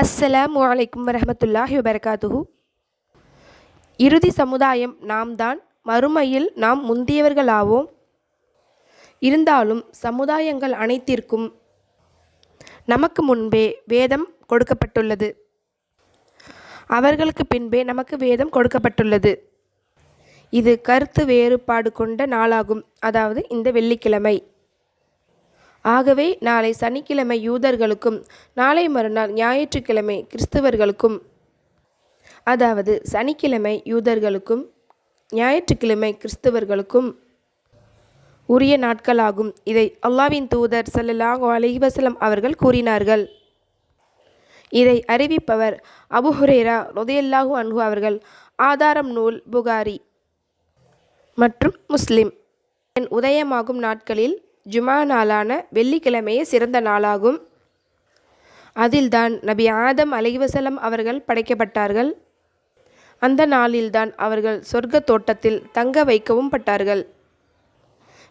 அஸ்ஸலாம் அலைக்கும் வரமத்துல்லாஹி வபரகாத்துஹு. இறுதி சமுதாயம் நாம் தான் மறுமையில் நாம் முந்தியவர்களாவோம். இருந்தாலும் சமுதாயங்கள் அனைத்திற்கும் நமக்கு முன்பே வேதம் கொடுக்கப்பட்டுள்ளது. அவர்களுக்கு பின்பே நமக்கு வேதம் கொடுக்கப்பட்டுள்ளது. இது கருத்து வேறுபாடு கொண்ட நாளாகும். அதாவது இந்த வெள்ளிக்கிழமை. ஆகவே நாளை சனிக்கிழமை யூதர்களுக்கும் நாளை மறுநாள் ஞாயிற்றுக்கிழமை கிறிஸ்தவர்களுக்கும் அதாவது சனிக்கிழமை யூதர்களுக்கும் ஞாயிற்றுக்கிழமை கிறிஸ்தவர்களுக்கும் உரிய நாட்களாகும். இதை அல்லாவின் தூதர் ஸல்லல்லாஹு அலைஹி அவர்கள் கூறினார்கள். இதை அறிவிப்பவர் அபு ஹுரேரா ரொதையல்லாஹு அன்ஹு அவர்கள். ஆதாரம் நூல் புகாரி மற்றும் முஸ்லிம். என் உதயமாகும் நாட்களில் ஜுமா நாளான வெள்ளிக்கிழமையே சிறந்த நாளாகும். அதில்தான் நபி ஆதம் அலைவசலம் அவர்கள் படைக்கப்பட்டார்கள். அந்த நாளில்தான் அவர்கள் சொர்க்க தோட்டத்தில் தங்க வைக்கவும் பட்டார்கள்.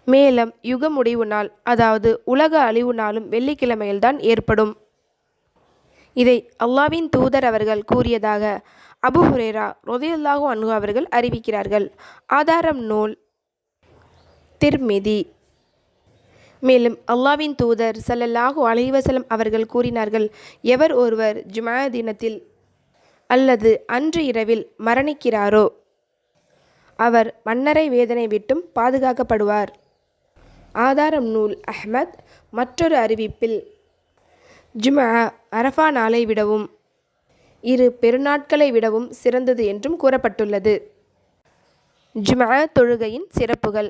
மேலும் யுக முடிவு நாள் அதாவது உலக அழிவு நாளும் வெள்ளிக்கிழமையில்தான் ஏற்படும். இதை அல்லாவின் தூதர் அவர்கள் கூறியதாக அபு ஹுரேரா ரொதையுல்லாஹு அன்ஹு அவர்கள் அறிவிக்கிறார்கள். ஆதாரம் நூல் திர்மிதி மேலும் அல்லாவின் தூதர் சல்லல்லாஹு அலைவசலம் அவர்கள் கூறினார்கள் எவர் ஒருவர் ஜுமா தினத்தில் அல்லது அன்று இரவில் மரணிக்கிறாரோ அவர் மன்னரை வேதனை விட்டும் பாதுகாக்கப்படுவார். ஆதாரம் நூல் அஹ்மத். மற்றொரு அறிவிப்பில் ஜுமா அரஃபா நாளை விடவும் இரு பெருநாட்களை விடவும் சிறந்தது என்றும் கூறப்பட்டுள்ளது. ஜுமா தொழுகையின் சிறப்புகள்.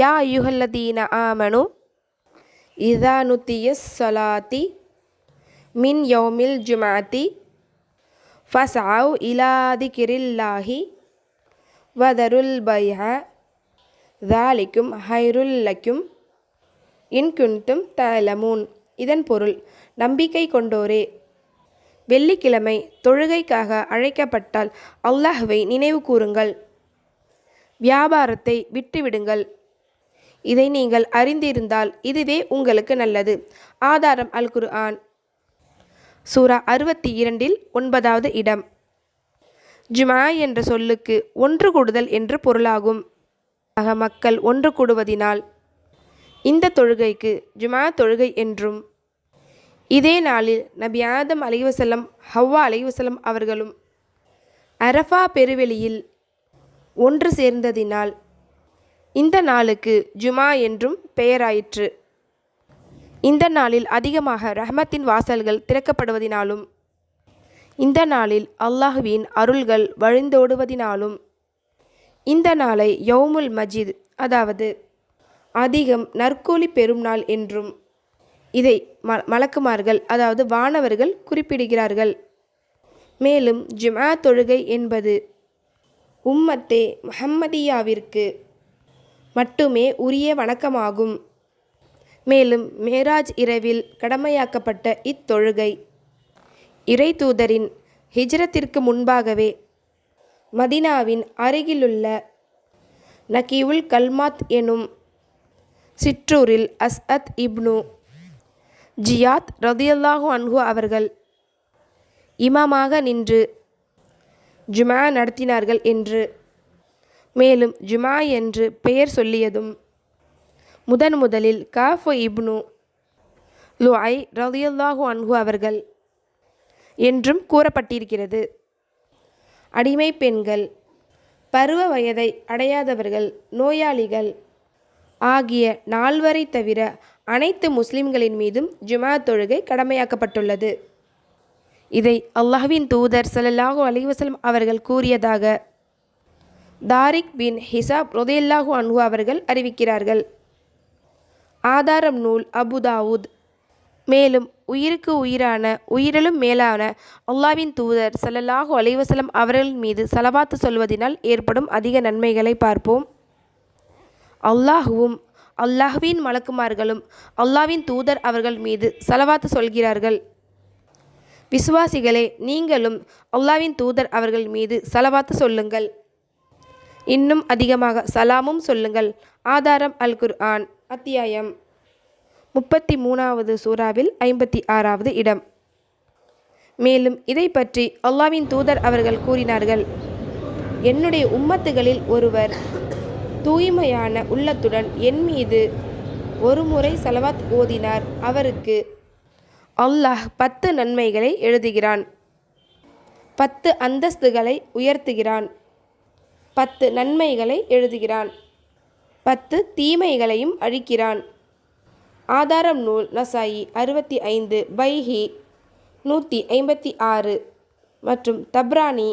யா யுஹல்லதீன ஆமனு இதா நுத்தியஸ் சலாத்தி மின் யோமில் ஜுமாத்தி ஃபஸ்ஆவ் இலாதி கிரில்லாஹி வதருல் பைஹ தாலிக்கும் ஹைருல்லக்கும் இன்குண்டும் தலமூன் இதன் பொருள் நம்பிக்கை கொண்டோரே. வெள்ளிக்கிழமை தொழுகைக்காக அழைக்கப்பட்டால் அல்லாஹுவை நினைவு கூறுங்கள். வியாபாரத்தை விட்டுவிடுங்கள். இதை நீங்கள் அறிந்திருந்தால் இதுவே உங்களுக்கு நல்லது. ஆதாரம் அல் குரு ஆன் சூரா அறுபத்தி இரண்டில் ஒன்பதாவது இடம். ஜுமா என்ற சொல்லுக்கு ஒன்று கூடுதல் என்று பொருளாகும். ஆக மக்கள் ஒன்று கூடுவதினால் இந்த தொழுகைக்கு ஜுமா தொழுகை என்றும் இதே நாளில் நபி ஆதம் அலைவசல்லம் ஹவ்வா அலைவசல்லம் அவர்களும் அரஃபா பெருவெளியில் ஒன்று சேர்ந்ததினால் இந்த நாளுக்கு ஜுமா என்றும் பெயராயிற்று. இந்த நாளில் அதிகமாக ரஹமத்தின் வாசல்கள் திறக்கப்படுவதினாலும் இந்த நாளில் அல்லாஹுவின் அருள்கள் வழிந்தோடுவதினாலும் இந்த நாளை யௌமுல் மஜித் அதாவது அதிகம் நற்கூலி பெறும் நாள் என்றும் இதை ம மலக்குமார்கள் அதாவது வானவர்கள் குறிப்பிடுகிறார்கள். மேலும் ஜுமா தொழுகை என்பது உம்மத்தே மஹம்மதியாவிற்கு மட்டுமே உரிய வணக்கமாகும். மேலும் மேராஜ் இரவில் கடமையாக்கப்பட்ட இத்தொழுகை. இறை தூதரின் ஹிஜ்ரத்திற்கு முன்பாகவே மதினாவின் அருகிலுள்ள நகீவுல் கல்மாத் எனும் சிற்றூரில் அஸ்அத் இப்னு ஜியாத் ரதியல்லாஹு அன்ஹு அவர்கள் இமாமாக நின்று ஜுமா நடத்தினார்கள் என்று மேலும் ஜுமா என்று பெயர் சொல்லியதும் முதன் முதலில் காஃபு இப்னு லுஐ ரதியல்லாஹு அன்ஹு அவர்கள் என்றும் கூறப்பட்டிருக்கிறது. அடிமை பெண்கள் பருவ வயதை அடையாதவர்கள் நோயாளிகள் ஆகிய நால்வரை தவிர அனைத்து முஸ்லிம்களின் மீதும் ஜுமா தொழுகை கடமையாக்கப்பட்டுள்ளது. இதை அல்லாஹ்வின் தூதர் சல்லாஹூ அலிவசலம் அவர்கள் கூறியதாக தாரிக் பின் ஹிசாப் ரொதேல்லாஹு அன்ஹு அவர்கள் அறிவிக்கிறார்கள். ஆதாரம் நூல் அபுதாவுத் மேலும் உயிருக்கு உயிரான உயிரிலும் மேலான அல்லாவின் தூதர் சல்லல்லாஹு அலைவசலம் வஸல்லம் அவர்கள் மீது சலவாத்து சொல்வதினால் ஏற்படும் அதிக நன்மைகளை பார்ப்போம். அல்லாஹுவும் அல்லாஹுவின் மலக்குமார்களும் அல்லாவின் தூதர் அவர்கள் மீது சலவாத்து சொல்கிறார்கள். விசுவாசிகளே நீங்களும் அல்லாவின் தூதர் அவர்கள் மீது சலவாத்து சொல்லுங்கள். இன்னும் அதிகமாக சலாமும் சொல்லுங்கள். ஆதாரம் அல் குர்ஆன் அத்தியாயம் முப்பத்தி மூணாவது சூறாவில் ஐம்பத்தி ஆறாவது இடம். மேலும் இதை பற்றி அல்லாவின் தூதர் அவர்கள் கூறினார்கள். என்னுடைய உம்மத்துகளில் ஒருவர் தூய்மையான உள்ளத்துடன் என் மீது ஒரு முறை சலவாத் ஓதினார். அவருக்கு அல்லாஹ் பத்து நன்மைகளை எழுதுகிறான். பத்து அந்தஸ்துகளை உயர்த்துகிறான். பத்து நன்மைகளை எழுதுகிறான். பத்து தீமைகளையும் அழிக்கிறான். ஆதாரம் நூல் நசாயி அறுபத்தி ஐந்து பைஹி நூற்றி ஐம்பத்தி ஆறு மற்றும் தப்ரானி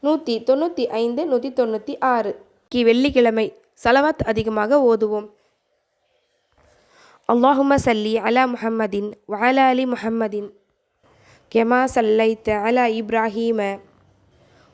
நூற்றி தொண்ணூற்றி ஐந்து நூற்றி தொண்ணூற்றி ஆறு கி வெள்ளிக்கிழமை சலவாத் அதிகமாக ஓதுவோம். அல்லாஹும்ம சல்லி அலா முஹம்மதின் வஅலா அலி முஹம்மதின். கெமா சல்லைத்த அலா இப்ராஹீம.